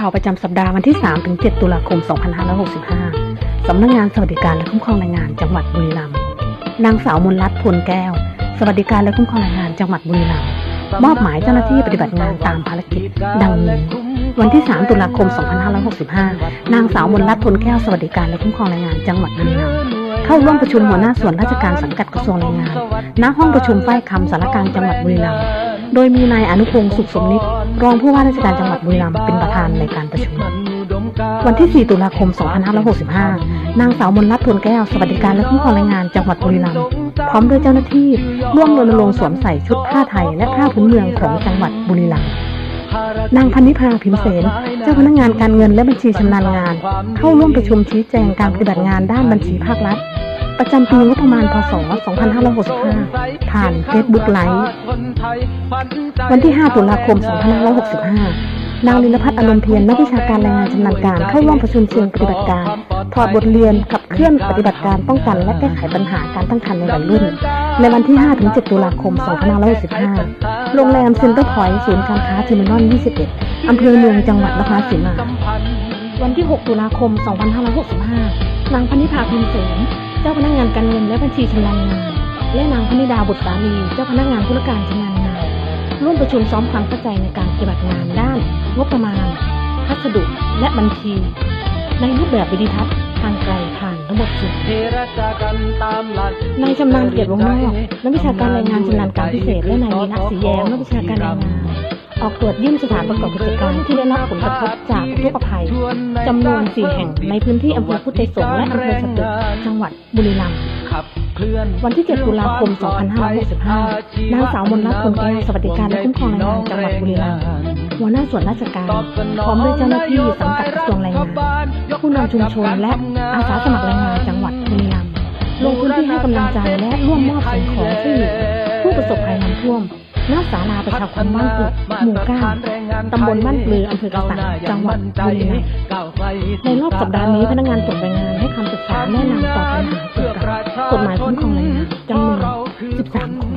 ข่าวประจำสัปดาห์วันที่ 3-7 ตุลาคม 2565 สำนักงานสวัสดิการและคุ้มครองแรงงานจังหวัดบุรีรัมย์ นางสาวมนลัตน์พลแก้ว สวัสดิการและคุ้มครองแรงงานจังหวัดบุรีรัมย์ มอบหมายเจ้าหน้าที่ปฏิบัติงานตามภารกิจ ดังนี้ วันที่ 3 ตุลาคม 2565 นางสาวมนลัตน์พลแก้ว สวัสดิการและคุ้มครองแรงงานจังหวัดบุรีรัมย์เข้าร่วมประชุมหัวหน้าส่วนราชการสังกัดกระทรวงแรงงาน ณ ห้องประชุมฝ้ายคำสารกลางจังหวัดบุรีรัมย์ โดยมีนายอนุพงศ์สุขสมนิตรองผู้ว่าราชการจังหวัดบุรีรัมย์เป็นประธานในการประชุม วันที่ 4 ตุลาคม 2565 นางสาวมนลัตน์พลแก้ว สวัสดิการและคุ้มครองแรงงานจังหวัดบุรีรัมย์พร้อมด้วยเจ้าหน้าที่ร่วมรณรงค์สวมใส่ชุดผ้าไทย และผ้าพื้นเมืองของจังหวัดบุรีรัมย์นางพันนิพาพิมเสน เจ้าพนักงานการเงินและบัญชีชำนาญงาน เข้าร่วมประชุมชี้แจงการปฏิบัติงานด้านบัญชีภาครัฐ ประจำปีงบประมาณพศ 2565 ผ่านเฟซบุ๊กไลฟ์วันที่ 5 ตุลาคม 2565 นางลินพัฒน์อารมณ์เพียรนักวิชาการแรงงานชำนาญการเข้าร่วมประชุมเชิงปฏิบัติการ ถอดบทเรียนขับเคลื่อนปฏิบัติการป้องกันและแก้ไขปัญหาการตั้งครรภ์ในวัยรุ่น ในวันที่ 5-7 ตุลาคม 2565 โรงแรมเซ็นเตอร์พอยต์ศูนย์การค้าเทอร์มินอล 21 อำเภอเมืองจังหวัดนครสีมาวันที่ 6 ตุลาคม 2565 นางพนิพาพิมเสน เจ้าพนักงานการเงินและบัญชีชำนาญงาน และนางพนิดาบุตรสาลีเจ้าพนักงานธุรการชำนาญงาน ร่วมประชุมซ้อมความเข้าใจในการปฏิบัติงานด้าน งบประมาณ พัสดุและบัญชี ในรูปแบบวิดีทัศน์ทางไกลผ่านระบบสื่อนายชำนาญเกียรติวงศ์นอกนักวิชาการแรงงานชำนาญการพิเศษและนายวีนัทศรีแย้มนักวิชาการแรงงาน ออกตรวจเยี่ยมสถานประกอบกิจการที่ได้รับผลกระทบจากอุทกภัยจำนวน4แห่งในพื้นที่อำเภอพุทธไทยสงฆ์และอำเภอสตึกจังหวัดบุรีรัมย์วันที่ 7 ตุลาคม 2565 นางสาวมนลัตน์พลแก้วสวัสดิการและคุ้มครองแรงงานจังหวัดบุรีรัมย์หัวหน้าส่วนราชการ พร้อมด้วยเจ้าหน้าที่สังกัดกระทรวงแรงงานผู้นำชุมชนและอาสาสมัครแรงงานจังหวัดบุรีรัมย์ลงพื้นที่ให้กำลังใจและร่วมมอบสิ่งของช่วยเหลือผู้ประสบภัยน้ำท่วม ณศาลาประชาคมบ้านปลุกหมู่เก้าตำบลบ้านปลืออำเภอกระสังจังหวัดบุรีรในรอบสัปดาห์นี้พนักงานส่งรายงานให้คำปรึกษาแนะนำต่อปัญหาเกี่ยวกับกฎหมายคุ้มครองแรงงานจำนวน 13 คน